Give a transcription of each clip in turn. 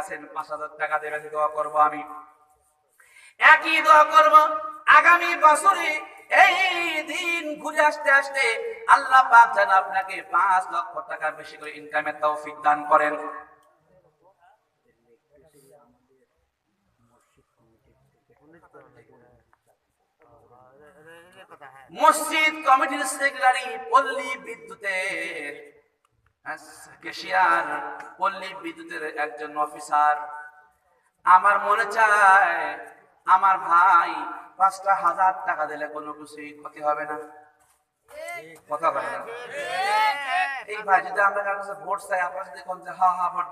আছেন? পাঁচ হাজার টাকা দেবেন দোয়া আমি। একই দোয়া করব। আগামী বছরে এই দিন ঘুরে আসতে আসতে আল্লাহ পাক যেন আপনাকে পাঁচ লক্ষ টাকা বেশি করে ইনকামের দান করেন। মসজিদ কমিটির সেক্রেটারি পল্লী বিদ্যুতের কেশিয়ার পল্লী বিদ্যুতের একজন অফিসার আমার মনে চায়, আমার ভাই পাঁচটা হাজার টাকা দিলে কোনো কিছুই ক্ষতি হবে না। কথা ভাই, যদি আমরা ভোট যদি হা হা ভালো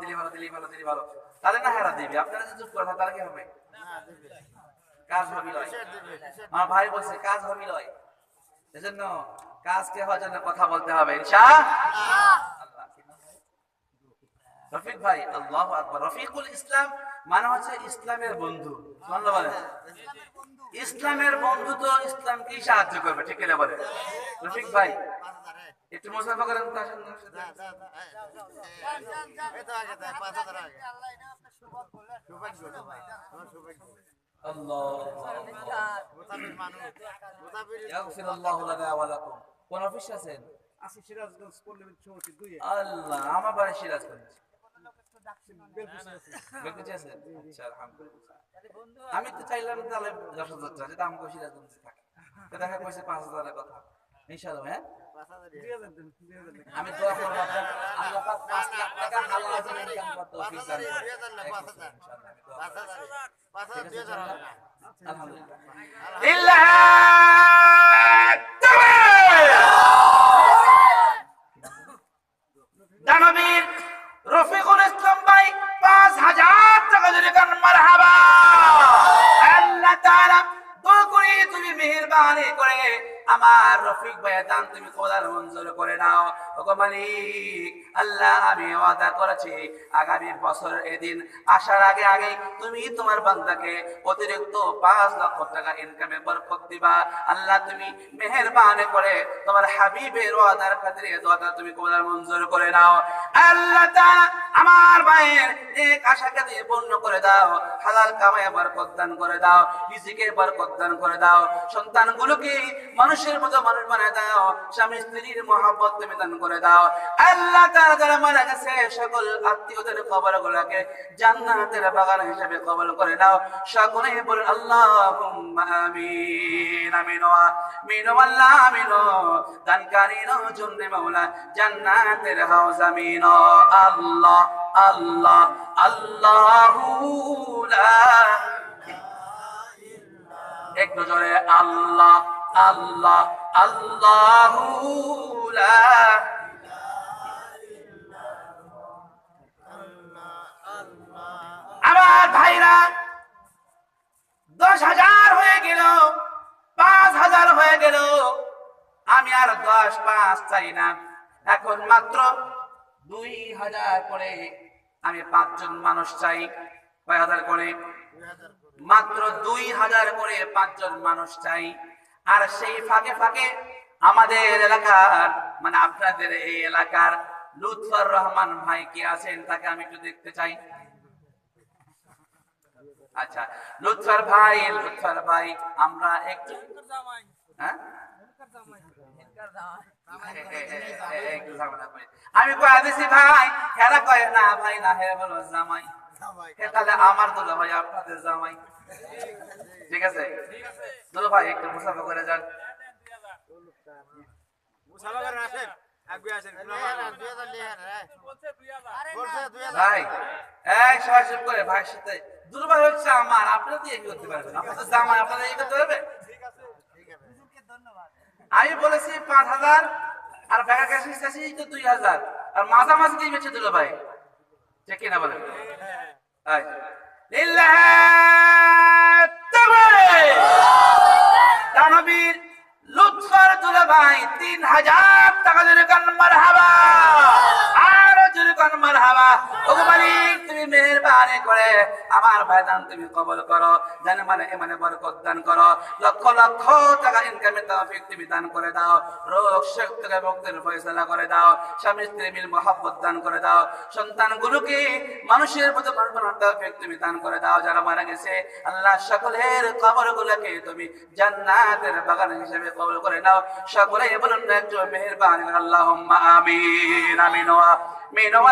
ভালো ভালো, তাহলে না আপনারা যদি তাহলে কি হবে? কাজ হবি ভাই বলছে, কাজ হবি লয় হওয়ার জন্য কথা বলতে হবে রফিক ভাই আল্লাহ আকবর রফিকুল ইসলাম মানে হচ্ছে ইসলামের বন্ধু বলেন ইসলামের বন্ধু তো ইসলামকেই সাহায্য করবে ঠিক কিনা বলে রফিক ভাই একটু মুসাফা করেন তো আসেন আল্লাহ ইয়াগফিরুল্লাহু লানা ওয়া লাকুম কোন অফিস আছেন আশি সিরাজগঞ্জ পল্লী সমিতি দুই আল্লাহ আমার বাড়ি সিরাজগঞ্জ আমি তো চাইলাম তাহলে দশ হাজার টাকা যেটা আমাকে সিরাজগঞ্জে থাকে দেখা কইছে পাঁচ হাজারের কথা ইনশাআল্লাহ আমি আলহামদুলিল্লাহ। লিল্লাহ আমার রফিক ভাইয়ের দান তুমি খোদার মঞ্জুর করে নাও। ওগো মালিক, আল্লাহ, আমি ওয়াদা করেছি, আগামী বছর এদিন আসার আগে আগে তুমি তোমার বান্দাকে অতিরিক্ত পাঁচ লক্ষ টাকা ইনকামে বরকত দিবা। আল্লাহ, তুমি মেহেরবানি করে তোমার হাবিবের ওয়াদার খাতিরে এই দোয়াটা তুমি খোদার মঞ্জুর করে নাও। আল্লাহ তাআলা আমার ভাইয়ের এক আশাকে দিয়ে পূর্ণ করে দাও, হালাল কামায় বরকত দান করে দাও রিজিকে বরকত দান করে দাও। সন্তানগুলোকে মানুষের মতো মানুষ বানায় দাও, স্বামী স্ত্রীর মহাব্বত তুমি দান করে দাও। আল্লাহ তাআলা যারা মারা গেছে, সকল আত্মীয়দের কবর গুলাকে জান্নাতের বাগান হিসেবে কবল করে দাও। সকলে বলেন, আল্লাহুম্মা আমিন আমিন আমিন, আল্লাহ, আমিন দানকারীর জন্য মাওলা জান্নাতের হাউস, আমিন, আল্লাহ আল্লাহ, আল্লাহু লা একটু জোরে আল্লাহ আল্লাহ আল্লাহু আমার ভাইরা দশ হাজার হয়ে গেল পাঁচ হাজার হয়ে গেল। আমি আর দশ পাঁচ চাই না। এখন মাত্র দুই হাজার করে আমি পাঁচজন মানুষ চাই। কয় হাজার করে? মাত্র দুই হাজার করে পাঁচজন মানুষ চাই। আর সেই ফাঁকে ফাঁকে আমাদের এলাকার মানে আপনাদের এই এলাকার লুৎফর রহমান ভাই কি আছেন তাকে আমি একটু দেখতে চাই। আচ্ছা লুৎফর ভাই লুৎফর ভাই, আমরা একটু হ্যাঁ। আমি কয়ে দিছি, ভাই হেরা কয়ে না, ভাই, না, হে বলো জামাই। তাহলে আমার দুলো ভাই আপনাদের জামাই। ঠিক আছে? দুলো ভাই একটু মুসাফা করে যান। মুসাফাগার আসেন। আসেন এই সবাই চুপ করে ভাইয়ের সাথে। দুলো ভাই হচ্ছে আমার আপনারা দিয়ে কি করতে পারবেন আপনাদের জামাই আপনারা এই করতে পারবে আমি বলেছি পাঁচ হাজার আর কাছে চাইছি তো দুই হাজার। আর মাঝামাঝি দিয়ে বেঁচে দিল ভাই। ঠিক কিনা বলেন। এই। লিল্লাহ তাকবীর! দানবীর লুৎফর দুলা ভাই তিন হাজার টাকা দিলে কান মারহাবা। আর কান মালিক, তুমি করে আমার তুমি করো জানে মানে এমানে বরকত দান করো। লক্ষ লক্ষ টাকা তৌফিক তুমি দান করে দাও। রোগ থেকে মুক্তির ফয়সালা করে দাও। স্বামী, স্ত্রী মিল মহব্বত দান করে দাও। সন্তানগুলোকে মানুষের মতো মানুষ তৌফিক তুমি দান করে দাও, যারা মারা গেছে। আল্লাহ সকলের কবরগুলোকে তুমি জান্নাতের বাগান হিসেবে কবল করে নাও। সকলে বলুন আল্লাহুম্মা আমিন আমিন ওয়া আল্লাহ।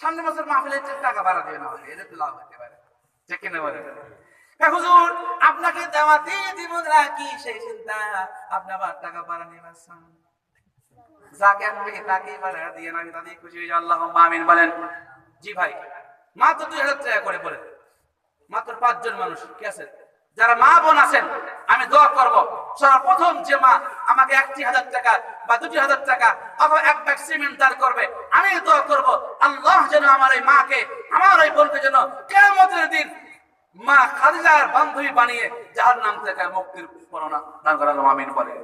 সামনে বছর মাহফিলের টাকা বাড়া দেবে না এটা তো লাভ হতে পারে। ঠিক কিনা বলে হুজুর, আপনাকে দেওয়াতে দিব না কি সেই চিন্তা আপনি আবার টাকা বাড়া নিয়ে আসছেন। যাকে তাকে বাড়া দিয়ে খুশি হয়ে আল্লাহ আমিন বলেন। জি ভাই, মাত্র দুই হাজার টাকা করে বলেন। মাত্র পাঁচজন মানুষ কি আছে? যারা মা বোন আছেন, আমি দোয়া করব। সর্বপ্রথম যে মা আমাকে একটি হাজার টাকা বা দুটি হাজার টাকা অথবা এক ব্যাগ সিমেন্ট দান করবে, আমি দোয়া করব, আল্লাহ যেন আমার এই মাকে, আমার এই বোনকে যেন কেমতের দিন মা খাদিজার বান্ধবী বানিয়ে যার নাম থেকে মুক্তির করোনা দান আমিন বলে।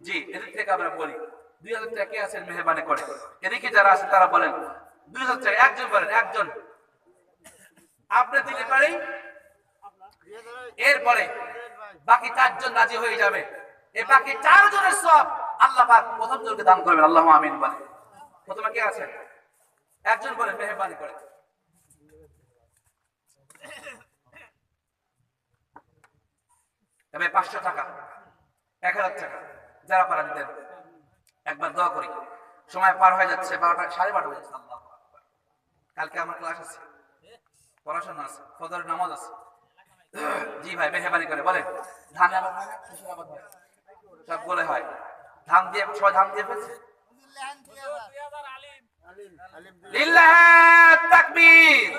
জি, এদিক থেকে আমরা বলি, দুই হাজার টাকা কে আছেন মেহরবানি করে? এদিকে যারা আছেন তারা বলেন, দুই হাজার টাকা, একজন বলেন, একজন। আপনি দিলে পারেই এরপরে বাকি চারজন রাজি হয়ে যাবে। এই বাকি চারজনের সব আল্লাহ প্রথম জনকে দান করবেন, আল্লাহ আমিন বলে। প্রথমে কে আছে? একজন বলে, মেহরবানি করে। পাঁচশো টাকা, এক হাজার টাকা, যারা পারেন দেন একবার দোয়া করি। সময় পার হয়ে যাচ্ছে, বারোটা, সাড়ে বারোটা হয়ে যাচ্ছে কালকে আমার ক্লাস আছে, পড়াশোনা আছে ফজর নামাজ আছে। জি ভাই, মেহরবানি করে বলে ধান সব বলে হয়। ধান দিয়ে, সবাই ধান দিয়ে ফেলছে? লিল্লাহ তাকবীর।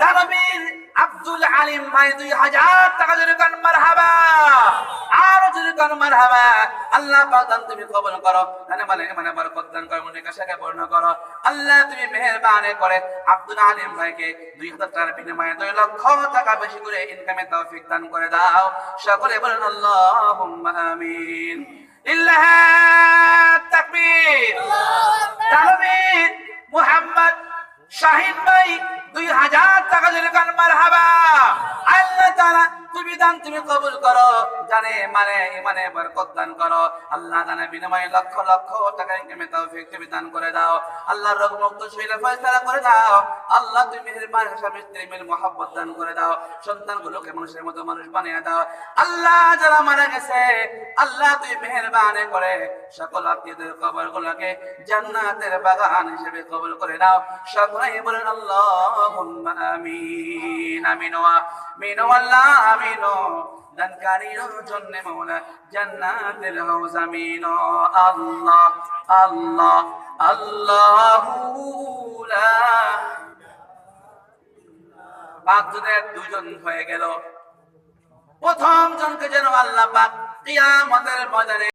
তানবীর আব্দুল আলিম ভাই দুই হাজার টাকা জোরে কান, মারহাবা। আরও জোরে কান, মারহাবা। আল্লাহ পাক দান তুমি কবুল করো। মানে মানে মানে বরকত দান করো মনে কাশাকে পূর্ণ করো। আল্লাহ তুমি মেহেরবানি করে আব্দুল আলিম ভাইকে দুই হাজার টাকার বিনিময়ে দুই লক্ষ টাকা বেশি করে ইনকামের তৌফিক দান করে দাও। সকলে বলেন, আল্লাহুম্মা আমিন। লিল্লাহ তাকবীর। তানবীর মুহাম্মদ শাহিন ভাই দুই হাজার টাকা দিলে কান মারহাবা। আল্লাহ তাআলা তুমি তুমি কবুল করো। জানে মানে ইমানে বরকত দান করো। আল্লাহ জানে, বিনিময়ে লক্ষ লক্ষ টাকা ইনকামে তৌফিক তুমি দান করে দাও। আল্লাহর রোগ মুক্ত শরীরে ফয়সালা করে দাও। আল্লাহ, তুমি মেহেরবান স্বামী স্ত্রী মিল, মহব্বত দান করে দাও। সন্তানগুলোকে মানুষের মতো মানুষ বানিয়ে দাও। আল্লাহ যারা মারা গেছে, আল্লাহ তুই মেহেরবানি করে সকল আত্মীয়দের কবর গুলোকে জান্নাতের বাগান হিসেবে কবল করে নাও সকলেই বলেন, আল্লাহুম্মা আমিন আমিন আমিন আল্লাহ আমিন দানকারীর জন্য মৌলা জান্নাতের হাউজ আমিন আল্লাহ আল্লাহ, আল্লাহু লা পাঁচজনের দুজন হয়ে গেল, প্রথম জনকে যেন আল্লাহ পাক কিয়ামতের ময়দানে